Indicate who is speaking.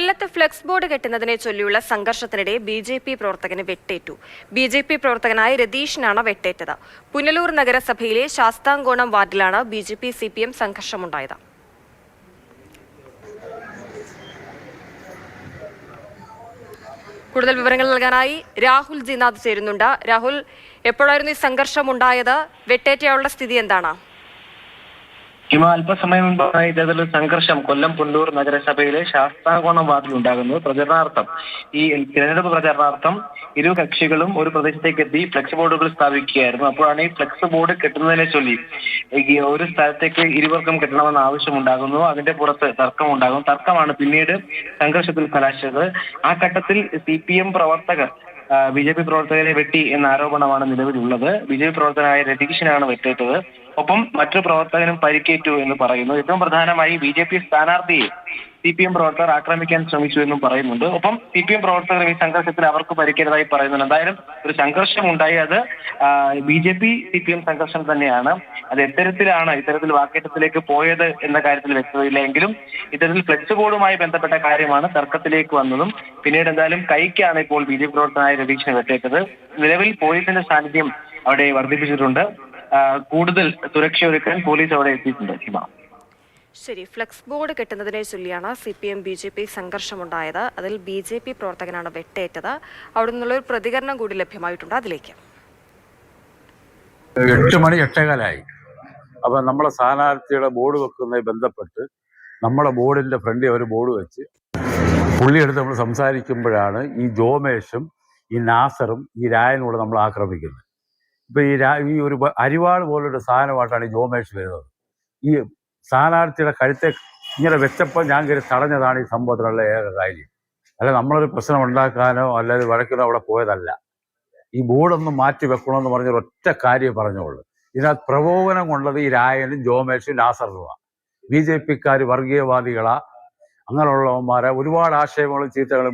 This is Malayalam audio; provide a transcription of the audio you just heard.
Speaker 1: കൊല്ലത്ത് ഫ്ലെക്സ് ബോർഡ് കെട്ടുന്നതിനെ ചൊല്ലിയുള്ള സംഘർഷത്തിനിടെ ബി ജെ പി പ്രവർത്തകന് വെട്ടേറ്റു. ബി ജെ പി പ്രവർത്തകനായ രതീഷിനാണ് വെട്ടേറ്റത്. പുനലൂർ നഗരസഭയിലെ ശാസ്താംകോണം വാർഡിലാണ് B J P C P M സംഘർഷമുണ്ടായത്. കൂടുതൽ വിവരങ്ങൾ നൽകാനായി രാഹുൽ ജിനാഥ് ചേരുന്നുണ്ട്. രാഹുൽ എപ്പോഴായിരുന്നു ഈ സംഘർഷം ഉണ്ടായത് വെട്ടേറ്റയാളുടെ സ്ഥിതി എന്താണ്?
Speaker 2: ഹിമ അല്പസമയം മുമ്പായി ഇത്തരത്തിലുള്ള സംഘർഷം കൊല്ലം പുണ്ടൂർ നഗരസഭയിലെ ശാസ്താകോണം വാർഡിൽ ഉണ്ടാകുന്നു പ്രചരണാർത്ഥം ഈ തിരഞ്ഞെടുപ്പ് പ്രചരണാർത്ഥം ഇരു കക്ഷികളും ഒരു പ്രദേശത്തേക്ക് എത്തി ഫ്ലെക്സ് ബോർഡുകൾ സ്ഥാപിക്കുകയായിരുന്നു. അപ്പോഴാണ് ഈ ഫ്ലെക്സ് ബോർഡ് കെട്ടുന്നതിനെ ചൊല്ലി ഒരു സ്ഥലത്തേക്ക് ഇരുവർക്കും കെട്ടണമെന്ന ആവശ്യമുണ്ടാകുന്നു. അതിന്റെ പുറത്ത് തർക്കമുണ്ടാകും. തർക്കമാണ് പിന്നീട് സംഘർഷത്തിൽ കലാശിച്ചത് ആ ഘട്ടത്തിൽ സി പ്രവർത്തകർ ബി ജെ പി പ്രവർത്തകരെ വെട്ടി എന്ന ആരോപണമാണ് നിലവിലുള്ളത്. ബി ജെ പി പ്രവർത്തകനായ രതീഷിനാണ് വെട്ടേറ്റത്. ഒപ്പം മറ്റു പ്രവർത്തകനും പരിക്കേറ്റു എന്ന് പറയുന്നു. ഏറ്റവും പ്രധാനമായി ബി ജെ പി സ്ഥാനാർത്ഥിയെ സി പി എം പ്രവർത്തകർ ആക്രമിക്കാൻ ശ്രമിച്ചു എന്നും പറയുന്നുണ്ട്. ഒപ്പം സി പി എം പ്രവർത്തകർ ഈ സംഘർഷത്തിൽ അവർക്ക് പരിക്കേറ്റതായി പറയുന്നുണ്ട്. എന്തായാലും ഒരു സംഘർഷം ഉണ്ടായി അത് B J P C P M സംഘർഷം തന്നെയാണ്. അത് എത്തരത്തിലാണ് ഇത്തരത്തിൽ വാക്കേറ്റത്തിലേക്ക് പോയത് എന്ന കാര്യത്തിൽ വ്യക്തതയില്ല എങ്കിലും ഇത്തരത്തിൽ ഫ്ലെക്സ് ബോർഡുമായി ബന്ധപ്പെട്ട കാര്യമാണ് തർക്കത്തിലേക്ക് വന്നതും. പിന്നീട് എന്തായാലും കൈക്കാണ് ഇപ്പോൾ ബി ജെ പി പ്രവർത്തകനായ രതീഷിനെ വെട്ടേറ്റത്. നിലവിൽ പോലീസിന്റെ സാന്നിധ്യം അവിടെ വർദ്ധിപ്പിച്ചിട്ടുണ്ട്. കൂടുതൽ സുരക്ഷ ഒരുക്കാൻ പോലീസ് അവിടെ എത്തിയിട്ടുണ്ട്. ഹിമ.
Speaker 1: ശരി ഫ്ലെക്സ് ബോർഡ് കെട്ടുന്നതിനെ ചൊല്ലിയാണ് C P M B J P സംഘർഷമുണ്ടായത്. അതിൽ ബി ജെ പി പ്രവർത്തകനാണ് വെട്ടേറ്റത്. അവിടെ നിന്നുള്ള ഒരു പ്രതികരണം കൂടി ലഭ്യമായിട്ടുണ്ട്. അതിലേക്ക്.
Speaker 3: എട്ട് മണി എട്ടേകാലായി. അപ്പം നമ്മളെ സ്ഥാനാർത്ഥിയുടെ ബോർഡ് വെക്കുന്നതുമായി ബന്ധപ്പെട്ട് നമ്മളെ ബോർഡിന്റെ ഫ്രണ്ടിൽ അവർ ബോർഡ് വെച്ച് പുള്ളിയെടുത്ത് നമ്മൾ സംസാരിക്കുമ്പോഴാണ് ഈ ജോമേഷും ഈ നാസറും ഈ രായനോട് നമ്മൾ ആക്രമിക്കുന്നത്. ഇപ്പൊ ഈ ഈ ഒരു അരിവാൾ പോലൊരു സാധനമായിട്ടാണ് ഈ ജോമേഷ് വരുന്നത്. ഈ സ്ഥാനാർത്ഥിയുടെ കഴുത്തെ ഇങ്ങനെ വെച്ചപ്പോൾ ഞാൻ കയറി തടഞ്ഞതാണ് ഈ സംഭവത്തിലുള്ള ഏക കാര്യം. അല്ല നമ്മളൊരു പ്രശ്നം ഉണ്ടാക്കാനോ അല്ലെങ്കിൽ വഴക്കിനോ അവിടെ പോയതല്ല. ഈ ബോർഡൊന്ന് മാറ്റി വെക്കണമെന്ന് പറഞ്ഞൊരു ഒറ്റ കാര്യം പറഞ്ഞോളൂ ഇതിനകത്ത് പ്രകോപനം കൊണ്ടത് ഈ രായനും ജോമേഷും നാസറുമാണ്. B J പിക്കാർ വർഗീയവാദികളാ. അങ്ങനെയുള്ളവന്മാരെ ഒരുപാട് ആശയങ്ങളും ചീത്തകളും